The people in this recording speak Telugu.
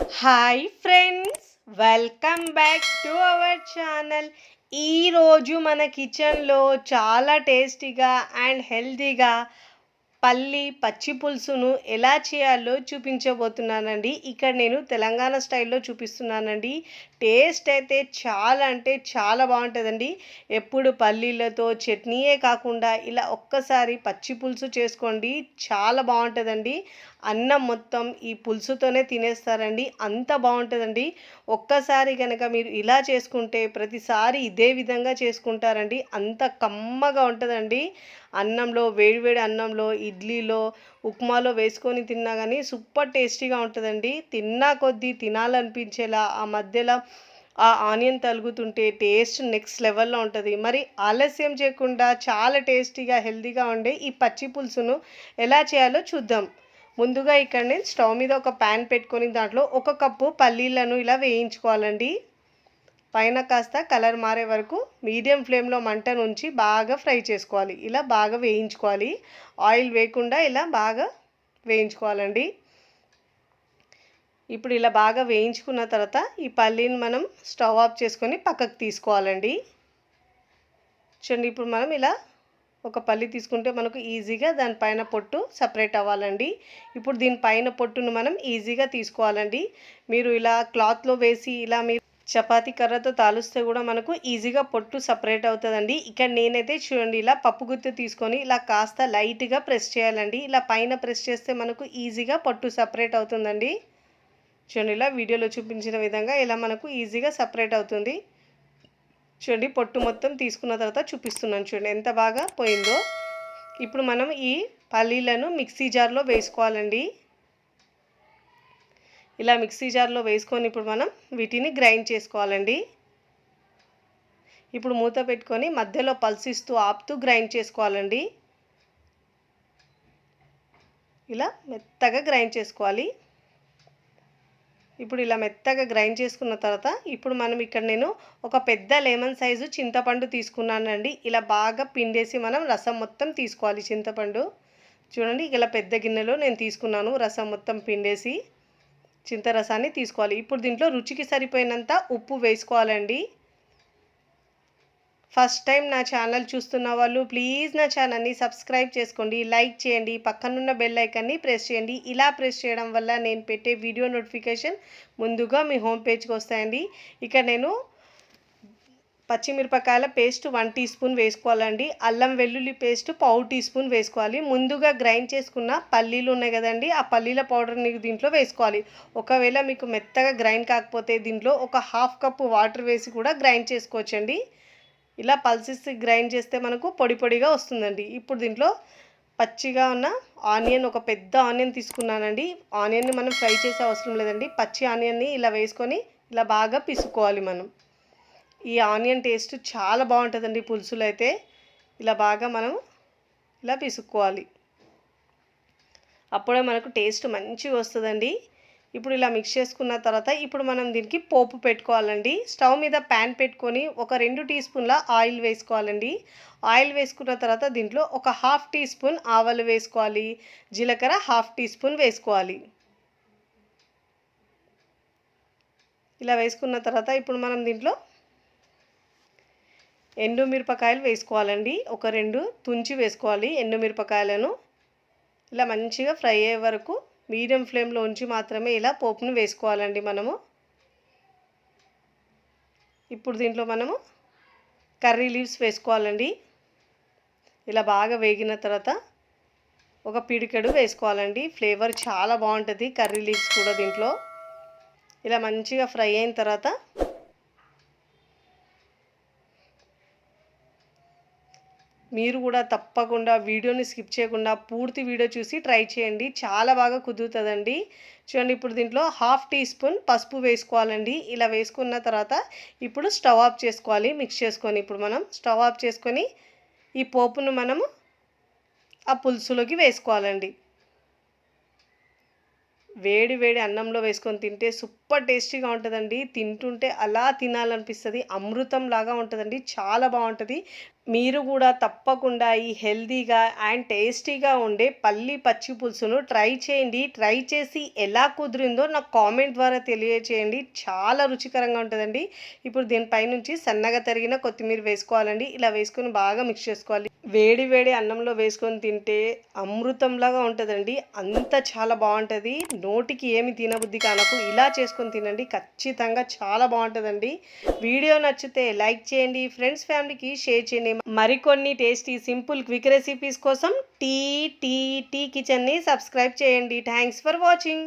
Hi friends welcome back to our channel ఈరోజు మన కిచెన్లో చాలా టేస్టీగా అండ్ హెల్తీగా పల్లి పచ్చి పులుసును ఎలా చేయాలో చూపించబోతున్నానండి. ఇక్కడ నేను తెలంగాణ స్టైల్లో చూపిస్తున్నానండి. టేస్ట్ అయితే చాలా అంటే చాలా బాగుంటుందండి. ఎప్పుడు పల్లీలతో చట్నీయే కాకుండా ఇలా ఒక్కసారి పచ్చి పులుసు చేసుకోండి చాలా బాగుంటుందండి. అన్నం మొత్తం ఈ పులుసుతోనే తినేస్తారండి అంత బాగుంటుందండి. ఒక్కసారి కనుక మీరు ఇలా చేసుకుంటే ప్రతిసారి ఇదే విధంగా చేసుకుంటారండి అంత కమ్మగా ఉంటుందండి. అన్నంలో వేడివేడి అన్నంలో ఇడ్లీలో ఉప్మాలో వేసుకొని తిన్నా కానీ సూపర్ టేస్టీగా ఉంటుందండి. తిన్నా కొద్దీ తినాలనిపించేలా ఆ మధ్యలో ఆ ఆనియన్ తలుగుతుంటే టేస్ట్ నెక్స్ట్ లెవెల్లో ఉంటుంది. మరి ఆలస్యం చేయకుండా చాలా టేస్టీగా హెల్తీగా ఉండే ఈ పచ్చి పులుసును ఎలా చేయాలో చూద్దాం. ముందుగా ఇక్కడ నేను స్టవ్ మీద ఒక ప్యాన్ పెట్టుకొని దాంట్లో ఒక కప్పు పల్లీలను ఇలా వేయించుకోవాలండి. పైన కాస్త కలర్ మారే వరకు మీడియం ఫ్లేమ్లో మంటను ఉంచి బాగా ఫ్రై చేసుకోవాలి. ఇలా బాగా వేయించుకోవాలి. ఆయిల్ వేయకుండా ఇలా బాగా వేయించుకోవాలండి. ఇప్పుడు ఇలా బాగా వేయించుకున్న తర్వాత ఈ పల్లీని మనం స్టవ్ ఆఫ్ చేసుకొని పక్కకు తీసుకోవాలండి. చూడండి ఇప్పుడు మనం ఇలా ఒక పల్లి తీసుకుంటే మనకు ఈజీగా దానిపైన పొట్టు సపరేట్ అవ్వాలండి. ఇప్పుడు దీనిపైన పొట్టును మనం ఈజీగా తీసుకోవాలండి. మీరు ఇలా క్లాత్లో వేసి ఇలా మీరు చపాతీ కర్రతో తాలుస్తే కూడా మనకు ఈజీగా పొట్టు సపరేట్ అవుతుందండి. ఇక్కడ నేనైతే చూడండి ఇలా పప్పు గుత్తి తీసుకొని ఇలా కాస్త లైట్గా ప్రెస్ చేయాలండి. ఇలా పైన ప్రెస్ చేస్తే మనకు ఈజీగా పొట్టు సపరేట్ అవుతుందండి. చూడండి ఇలా వీడియోలో చూపించిన విధంగా ఇలా మనకు ఈజీగా సపరేట్ అవుతుంది. చూడండి పొట్టు మొత్తం తీసుకున్న తర్వాత చూపిస్తున్నాను చూడండి ఎంత బాగా పోయిందో. ఇప్పుడు మనం ఈ పల్లీలను మిక్సీ జార్లో వేసుకోవాలండి. ఇలా మిక్సీ జార్లో వేసుకొని ఇప్పుడు మనం వీటిని గ్రైండ్ చేసుకోవాలండి. ఇప్పుడు మూత పెట్టుకొని మధ్యలో పల్సిస్తూ ఆపుతూ గ్రైండ్ చేసుకోవాలండి. ఇలా మెత్తగా గ్రైండ్ చేసుకోవాలి. ఇప్పుడు ఇలా మెత్తగా గ్రైండ్ చేసుకున్న తర్వాత ఇప్పుడు మనం ఇక్కడ నేను ఒక పెద్ద లెమన్ సైజు చింతపండు తీసుకున్నానండి. ఇలా బాగా పిండేసి మనం రసం మొత్తం తీసుకోవాలి చింతపండు. చూడండి ఇలా పెద్ద గిన్నెలో నేను తీసుకున్నాను రసం మొత్తం పిండేసి చింతరసాన్ని తీసుకోవాలి. ఇప్పుడు దీంట్లో రుచికి సరిపోయినంత ఉప్పు వేసుకోవాలండి. ఫస్ట్ టైం నా ఛానల్ చూస్తున్న వాళ్ళు ప్లీజ్ నా ఛానల్ని సబ్స్క్రైబ్ చేసుకోండి లైక్ చేయండి పక్కనున్న బెల్ ఐకన్ని ప్రెస్ చేయండి. ఇలా ప్రెస్ చేయడం వల్ల నేను పెట్టే వీడియో నోటిఫికేషన్ ముందుగా మీ హోమ్ పేజ్కి వస్తాయండి. ఇక నేను పచ్చిమిరపకాయల పేస్ట్ వన్ టీ స్పూన్ వేసుకోవాలండి. అల్లం వెల్లుల్లి పేస్ట్ పావు టీ స్పూన్ వేసుకోవాలి. ముందుగా గ్రైండ్ చేసుకున్న పల్లీలు ఉన్నాయి కదండి ఆ పల్లీల పౌడర్ని దీంట్లో వేసుకోవాలి. ఒకవేళ మీకు మెత్తగా గ్రైండ్ కాకపోతే దీంట్లో ఒక హాఫ్ కప్పు వాటర్ వేసి కూడా గ్రైండ్ చేసుకోవచ్చండి. ఇలా పల్సెస్ గ్రైండ్ చేస్తే మనకు పొడి పొడిగా వస్తుందండి. ఇప్పుడు దీంట్లో పచ్చిగా ఉన్న ఆనియన్ ఒక పెద్ద ఆనియన్ తీసుకున్నానండి. ఆనియన్ని మనం ఫ్రై చేసే అవసరం లేదండి. పచ్చి ఆనియన్ని ఇలా వేసుకొని ఇలా బాగా పిసుకోవాలి మనం. ఈ ఆనియన్ టేస్ట్ చాలా బాగుంటుందండి పులుసులు అయితే. ఇలా బాగా మనం ఇలా పిసుక్కోవాలి అప్పుడే మనకు టేస్ట్ మంచిగా వస్తుందండి. ఇప్పుడు ఇలా మిక్స్ చేసుకున్న తర్వాత ఇప్పుడు మనం దీనికి పోపు పెట్టుకోవాలండి. స్టవ్ మీద ప్యాన్ పెట్టుకొని ఒక రెండు టీ స్పూన్ల ఆయిల్ వేసుకోవాలండి. ఆయిల్ వేసుకున్న తర్వాత దీంట్లో ఒక హాఫ్ టీ స్పూన్ ఆవాలు వేసుకోవాలి. జీలకర్ర హాఫ్ టీ స్పూన్ వేసుకోవాలి. ఇలా వేసుకున్న తర్వాత ఇప్పుడు మనం దీంట్లో ఎండుమిరపకాయలు వేసుకోవాలండి. ఒక రెండు తుంచి వేసుకోవాలి ఎండుమిరపకాయలను. ఇలా మంచిగా ఫ్రై అయ్యే వరకు మీడియం ఫ్లేమ్లో ఉంచి మాత్రమే ఇలా పోపును వేసుకోవాలండి మనము. ఇప్పుడు దీంట్లో మనము కర్రీ లీవ్స్ వేసుకోవాలండి. ఇలా బాగా వేగిన తర్వాత ఒక పిడికెడు వేసుకోవాలండి. ఫ్లేవర్ చాలా బాగుంటుంది కర్రీ లీవ్స్ కూడా దీంట్లో. ఇలా మంచిగా ఫ్రై అయిన తర్వాత మీరు కూడా తప్పకుండా వీడియోని స్కిప్ చేయకుండా పూర్తి వీడియో చూసి ట్రై చేయండి. చాలా బాగా కుదురుతుందండి. చూడండి ఇప్పుడు దీంట్లో హాఫ్ టీ స్పూన్ పసుపు వేసుకోవాలండి. ఇలా వేసుకున్న తర్వాత ఇప్పుడు స్టవ్ ఆఫ్ చేసుకోవాలి మిక్స్ చేసుకొని. ఇప్పుడు మనం స్టవ్ ఆఫ్ చేసుకొని ఈ పోపును మనము ఆ పులుసులోకి వేసుకోవాలండి. వేడి వేడి అన్నంలో వేసుకొని తింటే సూపర్ టేస్టీగా ఉంటుందండి. తింటుంటే అలా తినాలనిపిస్తుంది. అమృతం లాగా ఉంటుందండి. చాలా బాగుంటుంది. మీరు కూడా తప్పకుండా ఈ హెల్దీగా అండ్ టేస్టీగా ఉండే పల్లి పచ్చి పులుసును ట్రై చేయండి. ట్రై చేసి ఎలా కుదిరిందో నాకు కామెంట్ ద్వారా తెలియచేయండి. చాలా రుచికరంగా ఉంటుందండి. ఇప్పుడు దీనిపై నుంచి సన్నగా తరిగిన కొత్తిమీర వేసుకోవాలండి. ఇలా వేసుకొని బాగా మిక్స్ చేసుకోవాలి. వేడి వేడి అన్నంలో వేసుకొని తింటే అమృతంలాగా ఉంటుందండి. అంత చాలా బాగుంటుంది. నోటికి ఏమి తినబుద్ధి కానప్పుడు ఇలా చేసుకుని తినండి. ఖచ్చితంగా చాలా బాగుంటుందండి. వీడియో నచ్చితే లైక్ చేయండి ఫ్రెండ్స్ ఫ్యామిలీకి షేర్ చేయండి. మరికొన్ని టేస్టీ సింపుల్ క్విక్ రెసిపీస్ కోసం టీ టీ టీ కిచెన్ని సబ్స్క్రైబ్ చేయండి. Thanks for watching.